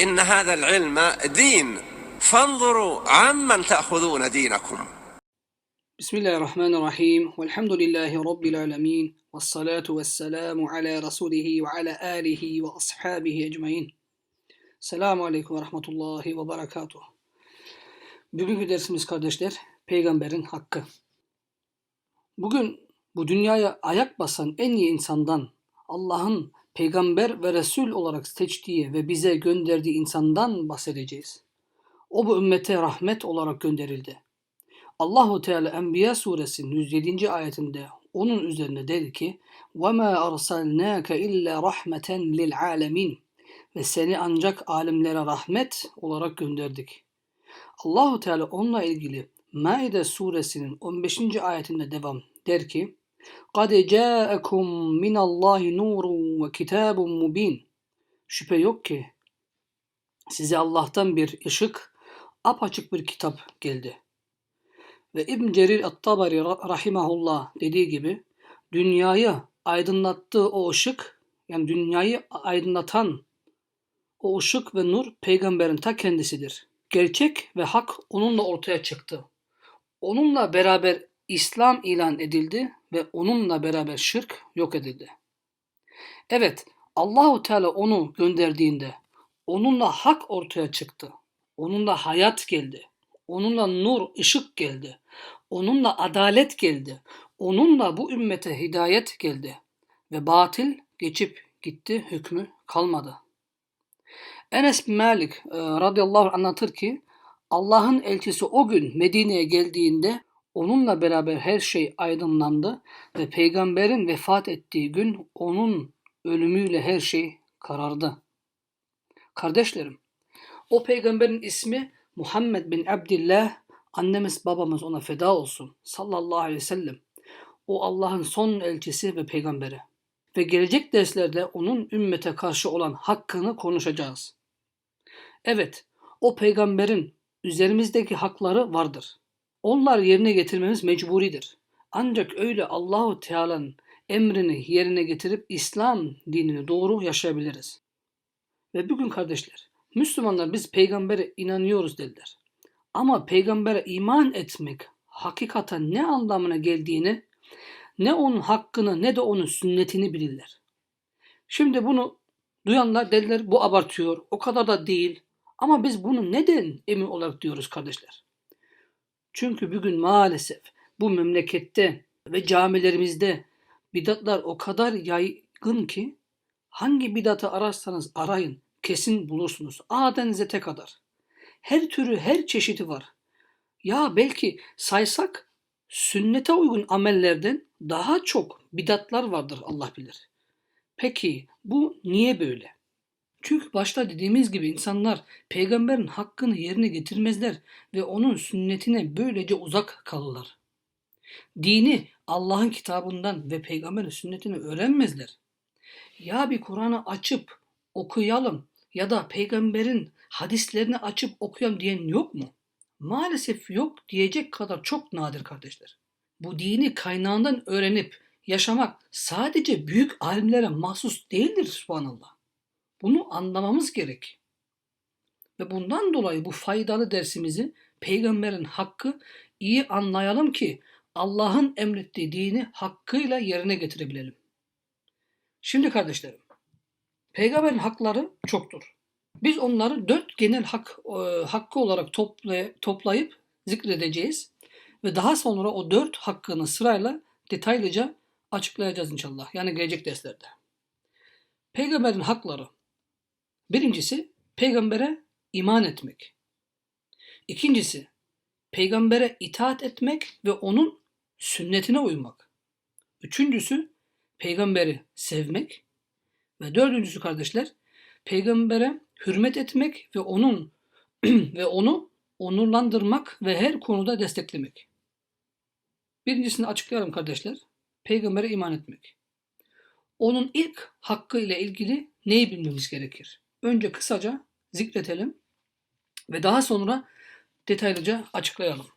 إن هذا العلم دين فانظروا عمن تأخذون دينكم Bismillahirrahmanirrahim. Velhamdülillahi Rabbil alemin. Ve salatu ve selamu ala Resulihi ve ala alihi ve ashabihi ecmain. Selamu aleyküm ve rahmetullahi ve berekatuhu. Bugünkü dersimiz kardeşler, peygamberin hakkı. Bugün bu dünyaya ayak basan en iyi insandan, Allah'ın peygamber ve resul olarak seçtiği ve bize gönderdiği insandan bahsedeceğiz. O bu ümmete rahmet olarak gönderildi. Allahu Teala Enbiya suresinin 107. ayetinde onun üzerine dedi ki: "Ve ma arsalnaka illa rahmeten lil alamin." Ve seni ancak alemlere rahmet olarak gönderdik. Allahu Teala onunla ilgili Maide suresinin 15. ayetinde devam der ki: "Kad ca'akum min Allahi nurun ve kitabun mubin." Şüphe yok ki size Allah'tan bir ışık, apaçık bir kitap geldi. Ve İbn Cerir At-Tabari ra- rahimahullah dediği gibi dünyayı aydınlattığı o ışık yani dünyayı aydınlatan o ışık ve nur peygamberin ta kendisidir. Gerçek ve hak onunla ortaya çıktı. Onunla beraber İslam ilan edildi ve onunla beraber şirk yok edildi. Evet, Allahu Teala onu gönderdiğinde onunla hak ortaya çıktı. Onunla hayat geldi. Onunla nur, ışık geldi. Onunla adalet geldi. Onunla bu ümmete hidayet geldi. Ve batil geçip gitti, hükmü kalmadı. Enes bin Malik e, radıyallahu anh anlatır ki Allah'ın elçisi o gün Medine'ye geldiğinde onunla beraber her şey aydınlandı ve peygamberin vefat ettiği gün onun ölümüyle her şey karardı. Kardeşlerim, o peygamberin ismi Muhammed bin Abdillah, annemiz babamız ona feda olsun sallallahu aleyhi ve sellem. O Allah'ın son elçisi ve peygamberi. Ve gelecek derslerde onun ümmete karşı olan hakkını konuşacağız. Evet, o peygamberin üzerimizdeki hakları vardır. Onlar yerine getirmemiz mecburidir. Ancak öyle Allahu Teala'nın emrini yerine getirip İslam dinini doğru yaşayabiliriz. Ve bugün kardeşler, Müslümanlar biz peygambere inanıyoruz dediler. Ama peygambere iman etmek hakikaten ne anlamına geldiğini, ne onun hakkını ne de onun sünnetini bilirler. Şimdi bunu duyanlar dediler bu abartıyor, o kadar da değil. Ama biz bunu neden emin olarak diyoruz kardeşler? Çünkü bugün maalesef bu memlekette ve camilerimizde bidatlar o kadar yaygın ki hangi bidatı ararsanız arayın kesin bulursunuz. A'dan Z'e kadar. Her türü, her çeşidi var. Ya belki saysak sünnete uygun amellerden daha çok bidatlar vardır Allah bilir. Peki bu niye böyle? Çünkü başta dediğimiz gibi insanlar peygamberin hakkını yerine getirmezler ve onun sünnetine böylece uzak kalırlar. Dini Allah'ın kitabından ve peygamberin sünnetini öğrenmezler. Ya bir Kur'an'ı açıp okuyalım ya da peygamberin hadislerini açıp okuyalım diyen yok mu? Maalesef yok diyecek kadar çok nadir kardeşler. Bu dini kaynağından öğrenip yaşamak sadece büyük alimlere mahsus değildir subhanallah. Bunu anlamamız gerek. Ve bundan dolayı bu faydalı dersimizi peygamberin hakkı iyi anlayalım ki Allah'ın emrettiği dini hakkıyla yerine getirebilelim. Şimdi kardeşlerim, peygamberin hakları çoktur. Biz onları dört genel hak e, hakkı olarak topla, toplayıp zikredeceğiz ve daha sonra o dört hakkını sırayla detaylıca açıklayacağız inşallah. Yani gelecek derslerde. Peygamberin hakları. Birincisi peygambere iman etmek. İkincisi peygambere itaat etmek ve onun sünnetine uymak. Üçüncüsü peygamberi sevmek. Ve dördüncüsü kardeşler peygambere hürmet etmek ve onun ve onu onurlandırmak ve her konuda desteklemek. Birincisini açıklayalım kardeşler. Peygambere iman etmek. Onun ilk hakkı ile ilgili neyi bilmemiz gerekir? Önce kısaca zikretelim ve daha sonra detaylıca açıklayalım.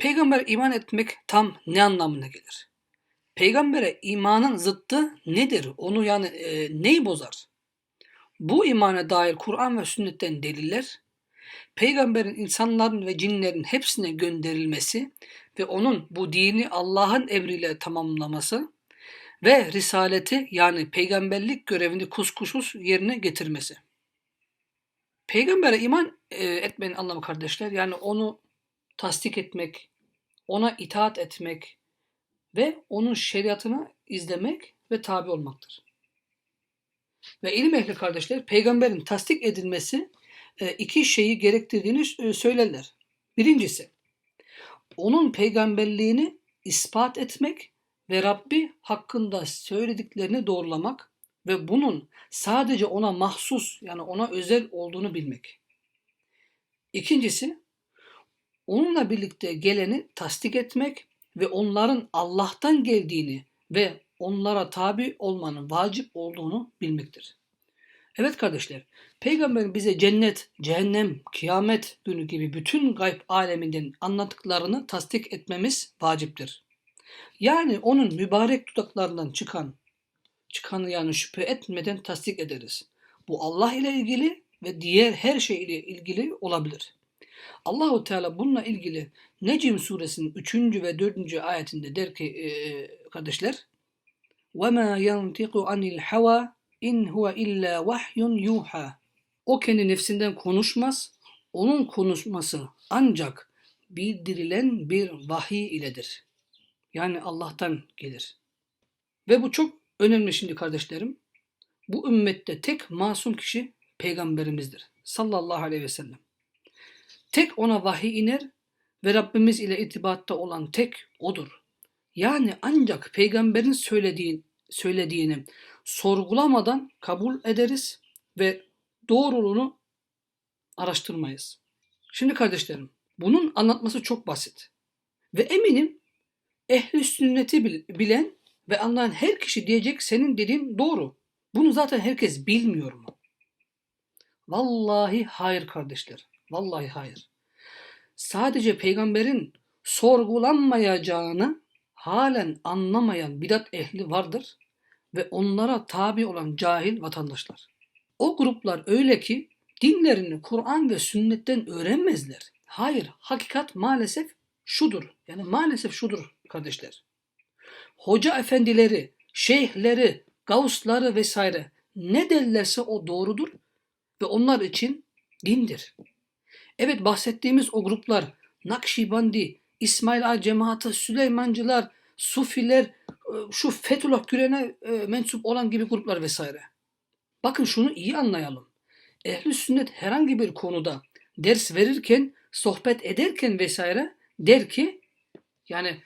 Peygamber iman etmek tam ne anlamına gelir? Peygambere imanın zıttı nedir? Onu yani e, neyi bozar? Bu imana dair Kur'an ve sünnetten deliller, peygamberin insanların ve cinlerin hepsine gönderilmesi ve onun bu dini Allah'ın emriyle tamamlaması ve risaleti yani peygamberlik görevini kuskusuz yerine getirmesi. Peygambere iman e, etmenin anlamı kardeşler yani onu tasdik etmek, ona itaat etmek ve onun şeriatını izlemek ve tabi olmaktır. Ve ilim ehli kardeşler peygamberin tasdik edilmesi e, iki şeyi gerektirdiğini e, söylerler. Birincisi onun peygamberliğini ispat etmek ve Rabbi hakkında söylediklerini doğrulamak ve bunun sadece ona mahsus yani ona özel olduğunu bilmek. İkincisi onunla birlikte geleni tasdik etmek ve onların Allah'tan geldiğini ve onlara tabi olmanın vacip olduğunu bilmektir. Evet kardeşler, peygamber bize cennet, cehennem, kıyamet günü gibi bütün gayb aleminden anlattıklarını tasdik etmemiz vaciptir. Yani onun mübarek dudaklarından çıkan, çıkanı yani şüphe etmeden tasdik ederiz. Bu Allah ile ilgili ve diğer her şey ile ilgili olabilir. Allahu Teala bununla ilgili Necm suresinin 3. ve 4. ayetinde der ki e, kardeşler وَمَا يَنْتِقُ عَنِ الْحَوَى in huve illa vahyun yuha. O kendi nefsinden konuşmaz. Onun konuşması ancak bildirilen bir vahiy iledir. Yani Allah'tan gelir. Ve bu çok önemli şimdi kardeşlerim. Bu ümmette tek masum kişi peygamberimizdir. Sallallahu aleyhi ve sellem. Tek ona vahiy iner ve Rabbimiz ile irtibatta olan tek odur. Yani ancak peygamberin söylediği, söylediğini sorgulamadan kabul ederiz ve doğruluğunu araştırmayız. Şimdi kardeşlerim, bunun anlatması çok basit. Ve eminim ehli sünneti bilen ve anlayan her kişi diyecek senin dediğin doğru. Bunu zaten herkes bilmiyor mu? Vallahi hayır kardeşler. Vallahi hayır. Sadece peygamberin sorgulanmayacağını halen anlamayan bidat ehli vardır ve onlara tabi olan cahil vatandaşlar. O gruplar öyle ki dinlerini Kur'an ve sünnetten öğrenmezler. Hayır, hakikat maalesef şudur. Yani maalesef şudur kardeşler. Hoca efendileri, şeyhleri, gavusları vesaire ne derlerse o doğrudur ve onlar için dindir. Evet bahsettiğimiz o gruplar Nakşibandi, İsmail Ağa cemaati, Süleymancılar, Sufiler, e, şu Fethullah Gülen'e e, mensup olan gibi gruplar vesaire. Bakın şunu iyi anlayalım. Ehli sünnet herhangi bir konuda ders verirken, sohbet ederken vesaire der ki yani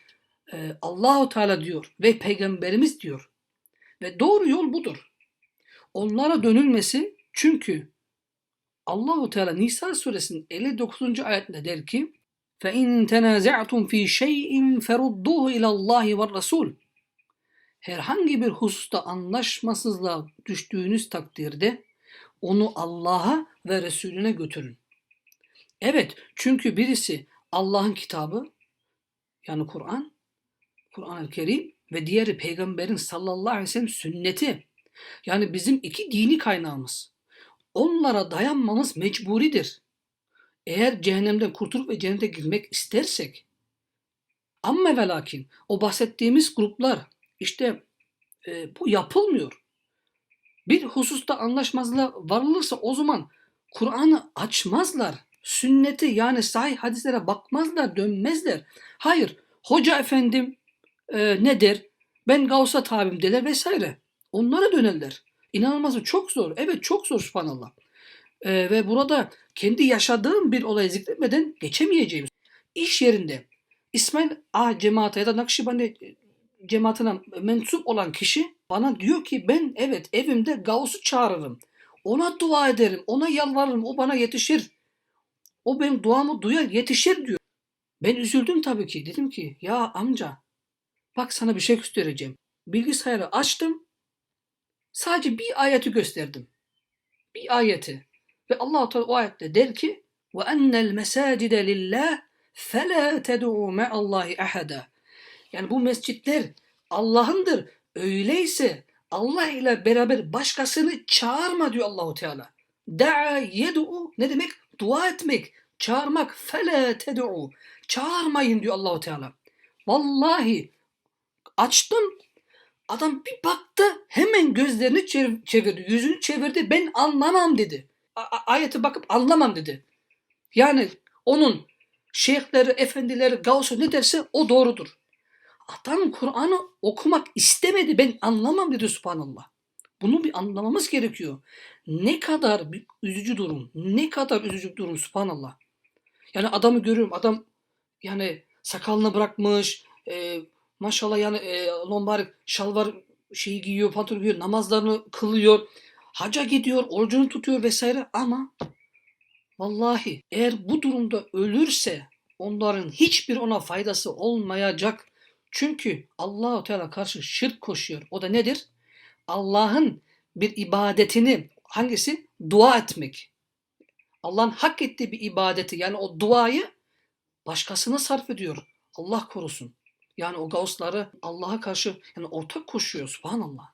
e, Allahu Teala diyor ve peygamberimiz diyor. Ve doğru yol budur. Onlara dönülmesi çünkü Allahu Teala Nisa suresinin 59. ayetinde der ki: "Fe in tenazatum fi şey'in ferudduhu ila Allah ve Rasul." Herhangi bir hususta anlaşmasızlığa düştüğünüz takdirde onu Allah'a ve Resulüne götürün. Evet, çünkü birisi Allah'ın kitabı yani Kur'an Kur'an-ı Kerim ve diğeri peygamberin sallallahu aleyhi ve sellem sünneti. Yani bizim iki dini kaynağımız. Onlara dayanmamız mecburidir. Eğer cehennemden kurtulup ve cennete girmek istersek ama ve lakin o bahsettiğimiz gruplar işte e, bu yapılmıyor. Bir hususta anlaşmazlığa varılırsa o zaman Kur'an'ı açmazlar. Sünneti yani sahih hadislere bakmazlar, dönmezler. Hayır, hoca efendim e, ne der? Ben Gavs'a tabim derler vesaire. Onlara dönerler. İnanılması çok zor. Evet çok zor subhanallah. E, ve burada kendi yaşadığım bir olayı zikretmeden geçemeyeceğim. İş yerinde İsmail A cemaate ya da Nakşibandi cemaatine mensup olan kişi bana diyor ki ben evet evimde Gavs'u çağırırım. Ona dua ederim, ona yalvarırım, o bana yetişir. O benim duamı duyar, yetişir diyor. Ben üzüldüm tabii ki. Dedim ki ya amca bak sana bir şey göstereceğim. Bilgisayarı açtım. Sadece bir ayeti gösterdim. Bir ayeti. Ve Allah Teala o ayette der ki ve ennel mesacide lillah fela ted'u ma'allahi ahada. Yani bu mescitler Allah'ındır. Öyleyse Allah ile beraber başkasını çağırma diyor Allahu Teala. Da'a yed'u ne demek? Dua etmek, çağırmak. Fele ted'u. Çağırmayın diyor Allahu Teala. Vallahi açtım. Adam bir baktı hemen gözlerini çev- çevirdi, yüzünü çevirdi. Ben anlamam dedi. A- ayete bakıp anlamam dedi. Yani onun şeyhleri, efendileri, gavsu ne derse o doğrudur. Adam Kur'an'ı okumak istemedi. Ben anlamam dedi subhanallah. Bunu bir anlamamız gerekiyor. Ne kadar bir üzücü durum. Ne kadar üzücü durum subhanallah. Yani adamı görüyorum. Adam yani sakalını bırakmış. e, maşallah yani e, lombar şalvar şeyi giyiyor, pantolon giyiyor. Namazlarını kılıyor. Haca gidiyor, orucunu tutuyor vesaire ama vallahi eğer bu durumda ölürse onların hiçbir ona faydası olmayacak. Çünkü Allahu Teala karşı şirk koşuyor. O da nedir? Allah'ın bir ibadetini hangisi? Dua etmek. Allah'ın hak ettiği bir ibadeti yani o duayı başkasına sarf ediyor. Allah korusun. Yani o gavsları Allah'a karşı yani ortak koşuyor. Subhanallah.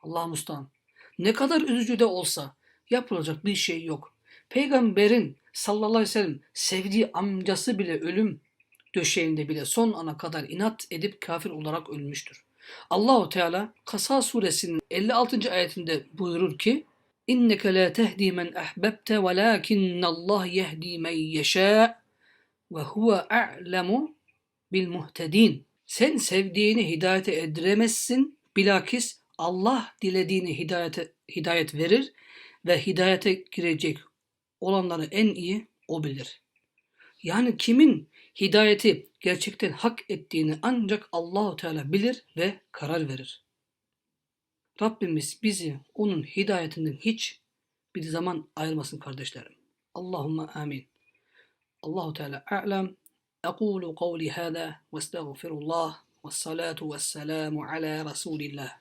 Allah mustan. Ne kadar üzücü de olsa yapılacak bir şey yok. Peygamberin sallallahu aleyhi ve sellem sevdiği amcası bile ölüm döşeğinde bile son ana kadar inat edip kafir olarak ölmüştür. Allahu Teala Kasa suresinin 56. ayetinde buyurur ki İnneke la tehdi men ahbebte velakinne Allah yehdi men yeşâ ve huve a'lemu bil muhtedin. Sen sevdiğini hidayete edemezsin. Bilakis Allah dilediğini hidayete, hidayet verir ve hidayete girecek olanları en iyi o bilir. Yani kimin hidayeti gerçekten hak ettiğini ancak Allahu Teala bilir ve karar verir. Rabbimiz bizi onun hidayetinden hiç bir zaman ayırmasın kardeşlerim. Allahümme amin. Allahu Teala a'lem. أقول قولي هذا واستغفر الله والصلاة والسلام على رسول الله.